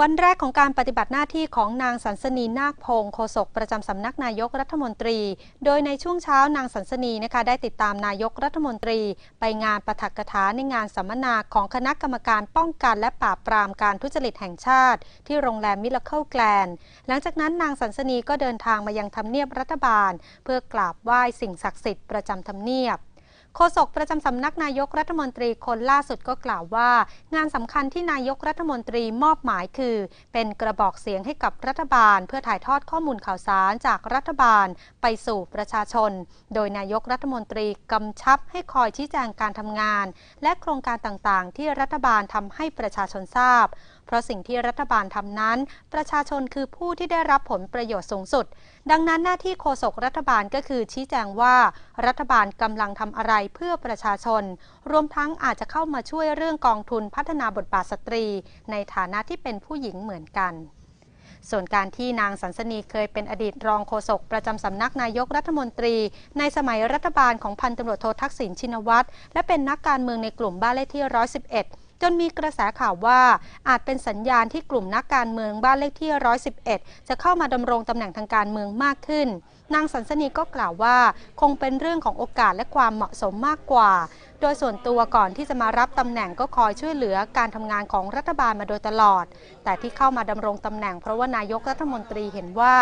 วันแรกของการปฏิบัติหน้าที่ของนางสันสนีนาคพงศ์โฆษกประจำสำนักนายกรัฐมนตรี โดยในช่วงเช้านางสันสนีนะคะได้ติดตามนายกรัฐมนตรี ไปงานปฐกถาในงานสัมมนาของคณะกรรมการป้องกันและปราบปรามการทุจริตแห่งชาติ ที่โรงแรมมิลเคิลแกลนหลังจากนั้นนางสันสนีก็เดินทางมายังทำเนียบรัฐบาล เพื่อกราบไหว้สิ่งศักดิ์สิทธิ์ประจำทำเนียบ โฆษกประจำสำนักนายกรัฐมนตรีคนล่าสุดก็กล่าวว่า งานสำคัญที่นายกรัฐมนตรีมอบหมายคือ เป็นกระบอกเสียงให้กับรัฐบาล เพื่อถ่ายทอดข้อมูลข่าวสารจากรัฐบาลไปสู่ประชาชน โดยนายกรัฐมนตรีกำชับให้คอยชี้แจงการทำงาน และโครงการต่างๆ ที่รัฐบาลทำให้ประชาชนทราบ เพราะสิ่งที่รัฐบาลทำนั้น ประชาชนคือผู้ที่ได้รับผลประโยชน์สูงสุด ดังนั้นหน้าที่โฆษกรัฐบาลก็คือชี้แจงว่า รัฐบาลกำลังทำอะไรเพื่อประชาชน รวมทั้งอาจจะเข้ามาช่วยเรื่องกองทุนพัฒนาบทบาทสตรี ในฐานะที่เป็นผู้หญิงเหมือนกันส่วนการที่นางสันสนีเคยเป็นอดีตรองโฆษกประจำสำนักนายกรัฐมนตรี ในสมัยรัฐบาลของพันตำรวจโททักษิณชินวัตรและเป็นนักการเมืองในกลุ่มบ้านเลขที่ 111 จนมีกระแสข่าวว่า อาจเป็นสัญญาณที่กลุ่มนักการเมืองบ้านเลขที่ 111 จะเข้ามาดำรงตำแหน่งทางการเมืองมากขึ้น นางสันสนีก็กล่าวว่า คงเป็นเรื่องของโอกาสและความเหมาะสมมากกว่า โดยส่วนตัวก่อนที่จะมารับตำแหน่งก็คอยช่วยเหลือการทำงานของรัฐบาลมาโดยตลอด แต่ที่เข้ามาดำรงตำแหน่งเพราะว่านายกรัฐมนตรีเห็นว่า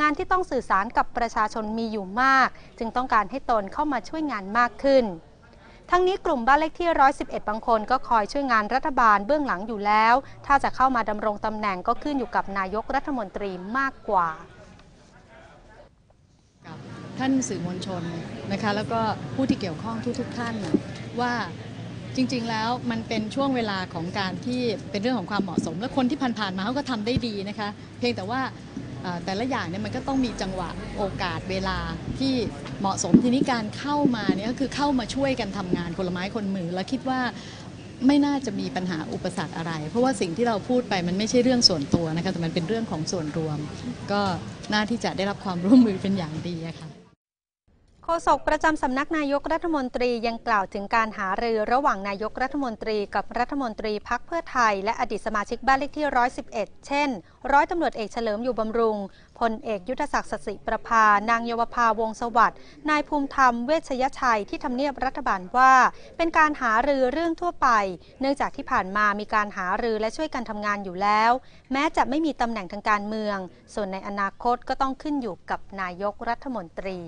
งานที่ต้องสื่อสารกับประชาชนมีอยู่มาก จึงต้องการให้ตนเข้ามาช่วยงานมากขึ้น ทั้งนี้กลุ่มบ้านเลขที่ 111 บางคนก็คอยช่วยงานรัฐบาลเบื้องหลังอยู่แล้ว ถ้าจะเข้ามาดำรงตำแหน่งก็ขึ้นอยู่กับนายกรัฐมนตรีมากกว่า ท่านสื่อมวลชนนะคะแล้วก็ผู้ที่เกี่ยวข้องทุก ๆทท่านว่าจริงๆ แล้วมันเป็นช่วงเวลาของการที่เป็นเรื่องของความเหมาะสม และคนที่ผ่านๆมาเขาก็ทำได้ดีนะคะ เพียงแต่ว่า แต่ละอย่างเนี่ยมันก็ต้องมีจังหวะโอกาสเวลาที่เหมาะสมทีนี้การเข้ามาเนี่ยก็คือเข้ามาช่วยกันทำงานคนละไม้คนมือ แล้วคิดว่าไม่น่าจะมีปัญหาอุปสรรคอะไร เพราะว่าสิ่งที่เราพูดไปมันไม่ใช่เรื่องส่วนตัวนะคะแต่มันเป็นเรื่องของส่วนรวม ก็น่าที่จะได้รับความร่วมมือเป็นอย่างดีค่ะ โฆษกประจำสำนักนายกรัฐมนตรียังกล่าวถึงการหารือระหว่างนายกรัฐมนตรีกับรัฐมนตรีพักเพื่อไทย และอดีตสมาชิกบ้านเลขที่ 111 เช่น ร้อยตำรวจเอกเฉลิมอยู่บำรุง พลเอกยุทธศักดิ์สสิประภา นางเยาวภาวงสวัสดิ์นายภูมิธรรมเวชยชัยที่ทำเนียบรัฐบาลว่า เป็นการหารือเรื่องทั่วไป เนื่องจากที่ผ่านมามีการหารือและช่วยกันทำงานอยู่แล้ว แม้จะไม่มีตำแหน่งทางการเมือง ส่วนในอนาคตก็ต้องขึ้นอยู่กับนายกรัฐมนตรี